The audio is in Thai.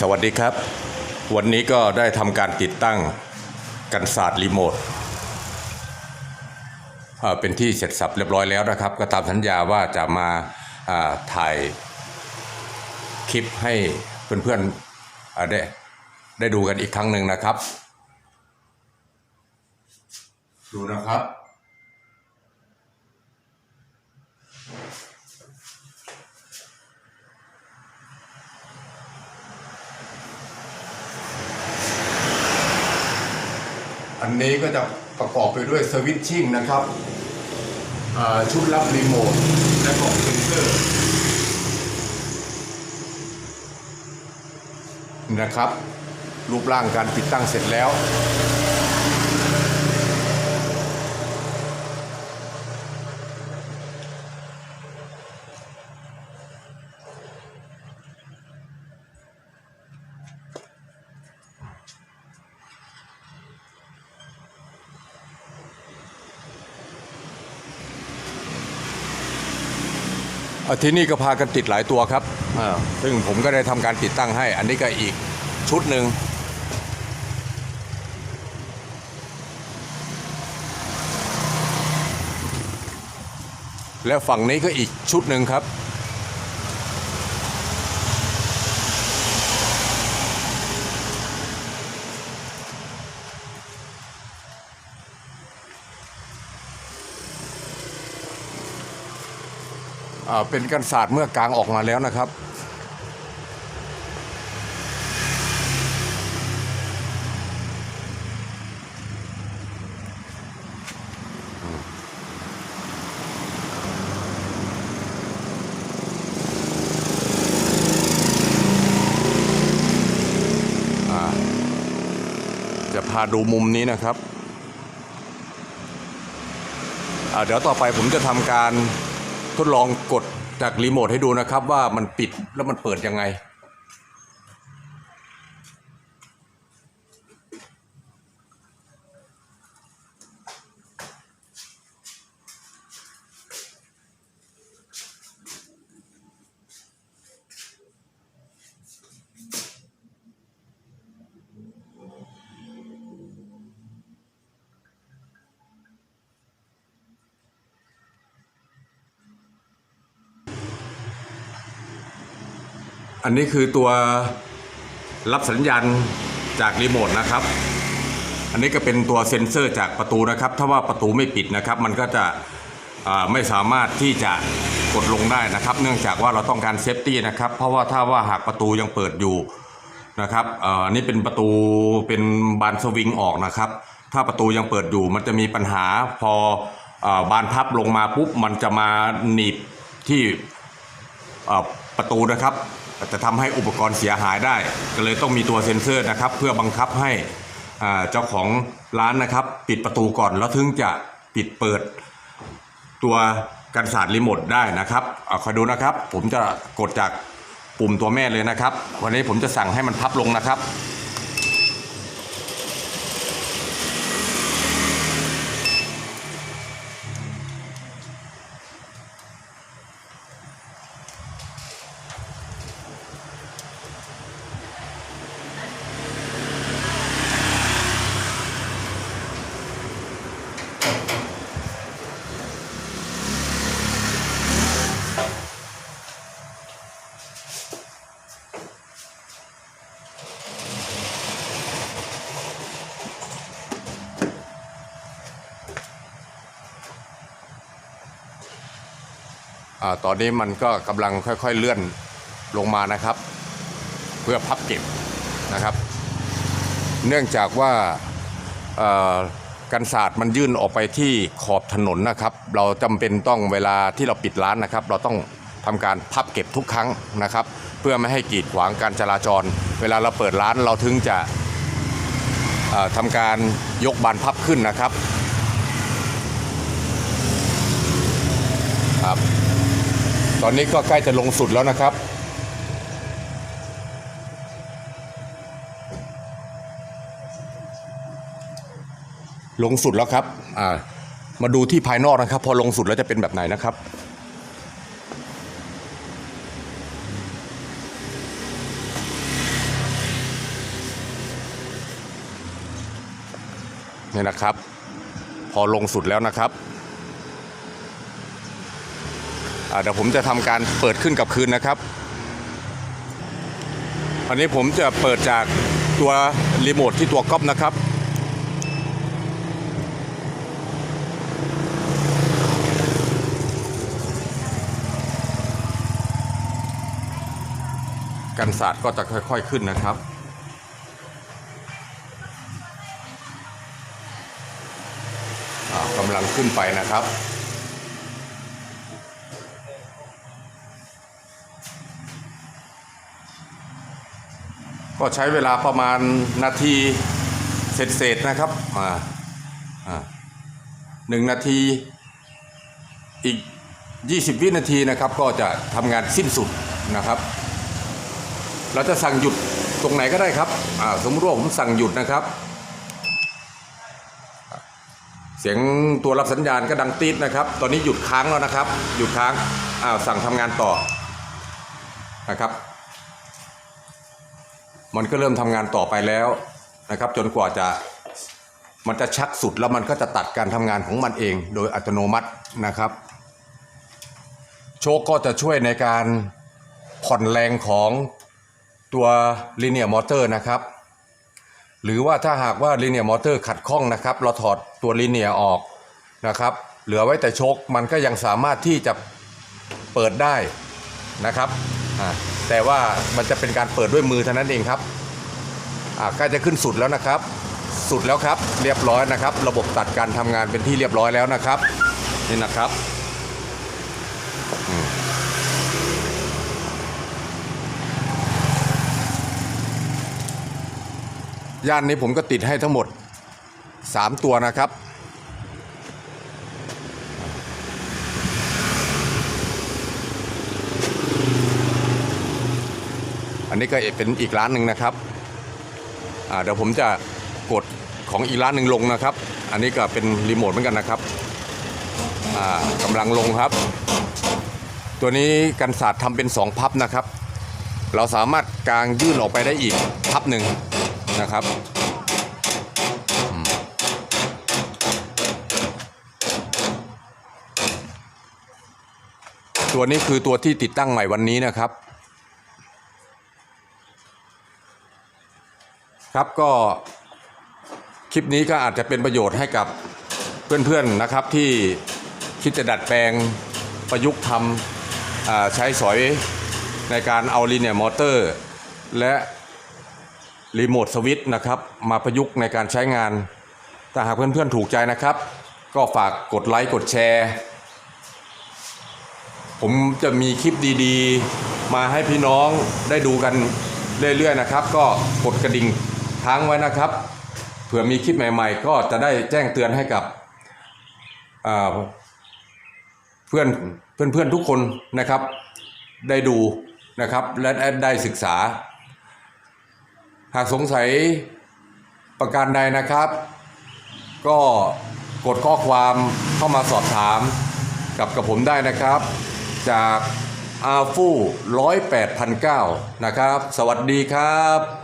สวัสดีครับ วันนี้ก็ได้ทำการติดตั้งกันศาสตร์รีโมทเป็นที่เสร็จสับเรียบร้อยแล้วนะครับ ก็ตามสัญญาว่าจะมาถ่ายคลิปให้เพื่อนๆได้ได้ดูกันอีกครั้งหนึ่งนะครับ ดูนะครับ อันนี้ก็จะประกอบไปด้วยสวิตชิ่งนะครับชุดรับรีโมทและกล่องเซนเซอร์นะครับ รูปร่างการติดตั้งเสร็จแล้ว ที่นี่ก็พากันติดหลายตัวครับอ่าซึ่งผมก็ได้ทำการติดตั้งให้ อันนี้ก็อีกชุดหนึ่งและฝั่งนี้ก็อีกชุดหนึ่งครับ เป็นกันศาสตร์เมื่อกลางออกมาแล้วนะครับ จะพาดูมุมนี้นะครับ เดี๋ยวต่อไปผมจะทำการ ทดลองกดจากรีโมทให้ดูนะครับว่ามันปิดแล้วมันเปิดยังไง อันนี้คือตัวรับสัญญาณจากรีโมทนะครับ อันนี้ก็เป็นตัวเซ็นเซอร์จากประตูนะครับ ถ้าว่าประตูไม่ปิดนะครับ มันก็จะไม่สามารถที่จะกดลงได้นะครับ เนื่องจากว่าเราต้องการเซฟตี้นะครับ เพราะว่าถ้าว่าหากประตูยังเปิดอยู่นะครับอันนี่เป็นประตูเป็นบานสวิงออกนะครับ ถ้าประตูยังเปิดอยู่ มันจะมีปัญหาพออบานพับลงมาปุ๊บ มันจะมาหนีบที่ประตูนะครับ จะทำให้อุปกรณ์เสียหายได้ ก็เลยต้องมีตัวเซ็นเซอร์นะครับ เพื่อบังคับให้เจ้าของร้านนะครับ ปิดประตูก่อนแล้วถึงจะปิดเปิดตัวกันศาสตร์รีโมทได้นะครับเอาคอยดูนะครับ ผมจะกดจากปุ่มตัวแม่เลยนะครับ วันนี้ผมจะสั่งให้มันพับลงนะครับ อตอนนี้มันก็กำลังค่อยๆเลื่อนลงมานะครับ เพื่อพับเก็บนะครับ เนื่องจากว่ากันศาสตร์มันยื่นออกไปที่ขอบถนนนะครับ เราจำเป็นต้องเวลาที่เราปิดร้านนะครับ เราต้องทำการพับเก็บทุกครั้งนะครับ เพื่อไม่ให้กีดขวางการจราจร เวลาเราเปิดร้านเราถึงจะทำการยกบานพับขึ้นนะครับครับ ตอนนี้ก็ใกล้จะลงสุดแล้วนะครับ ลงสุดแล้วครับ อ่า มาดูที่ภายนอกนะครับ พอลงสุดแล้วจะเป็นแบบไหนนะครับนี่นะครับ พอลงสุดแล้วนะครับ เดี๋ยวผมจะทำการเปิดขึ้นกับคืนนะครับ อันนี้ผมจะเปิดจากตัวรีโมทที่ตัวก๊อปนะครับกันศาสตร์ก็จะค่อย ๆ ขึ้นนะครับ กำลังขึ้นไปนะครับ ก็ใช้เวลาประมาณนาทีเศษๆนะครับมาอ่าหนึ่งนาทีอีก 20 วินาทีนะครับ ก็จะทำงานสิ้นสุดนะครับ เราจะสั่งหยุดตรงไหนก็ได้ครับอ่าสมมติว่าผมสั่งหยุดนะครับ เสียงตัวรับสัญญาณก็ดังตีดนะครับ ตอนนี้หยุดค้างแล้วนะครับ หยุดค้างอ้าสั่งทำงานต่อนะครับ มันก็เริ่มทำงานต่อไปแล้วนะครับ จนกว่าจะมันจะชักสุดแล้วมันก็จะตัดการทำงานของมันเอง โดยอัตโนมัตินะครับ โชคก็จะช่วยในการผ่อนแรงของตัวลีเนียมอเตอร์นะครับ หรือว่าถ้าหากว่าลีเนียมอเตอร์ขัดข้องนะครับ เราถอดตัวลีเนียออกนะครับ เหลือไว้แต่โชคมันก็ยังสามารถที่จะเปิดได้นะครับอ่า แต่ว่ามันจะเป็นการเปิดด้วยมือเท่านั้นเองครับใกล้จะขึ้นสุดแล้วนะครับ สุดแล้วครับเรียบร้อยนะครับ ระบบตัดการทำงานเป็นที่เรียบร้อยแล้วนะครับนี่นะครับย่านนี้ผมก็ติดให้ทั้งหมด 3 ตัวนะครับ อันนี้ก็เป็นอีกร้านหนึ่งนะครับเดี๋ยวผมจะกดของอีกร้านหนึ่งลงนะครับ อันนี้ก็เป็นรีโมทเหมือนกันนะครับกำลังลงครับ ตัวนี้กันศาสตร์ทำเป็น 2 พับนะครับ เราสามารถกางยื่นออกไปได้อีกพับหนึ่งนะครับตัวนี้คือตัวที่ติดตั้งใหม่วันนี้นะครับ ครับก็คลิปนี้ก็อาจจะเป็นประโยชน์ให้กับเพื่อนๆนะครับที่คิดจะดัดแปลงประยุกต์ทำใช้สอยในการเอาลีเนียมอเตอร์ และรีโมทสวิตช์นะครับมาประยุกต์ในการใช้งาน ถ้าหากเพื่อนๆถูกใจนะครับ ก็ฝากกดไลค์กดแชร์ ผมจะมีคลิปดีๆ มาให้พี่น้องได้ดูกันเรื่อยๆนะครับ ก็กดกระดิ่ง ค้างไว้นะครับ เผื่อมีคลิปใหม่ ๆ ก็จะได้แจ้งเตือนให้กับเพื่อนเพื่อนๆทุกคนนะครับ ได้ดูนะครับและได้ศึกษา หากสงสัยประการใดนะครับ ก็กดข้อความเข้ามาสอบถามกับกับผมได้นะครับ จากอาฟูร้อยแปดพันเก้านะครับ สวัสดีครับ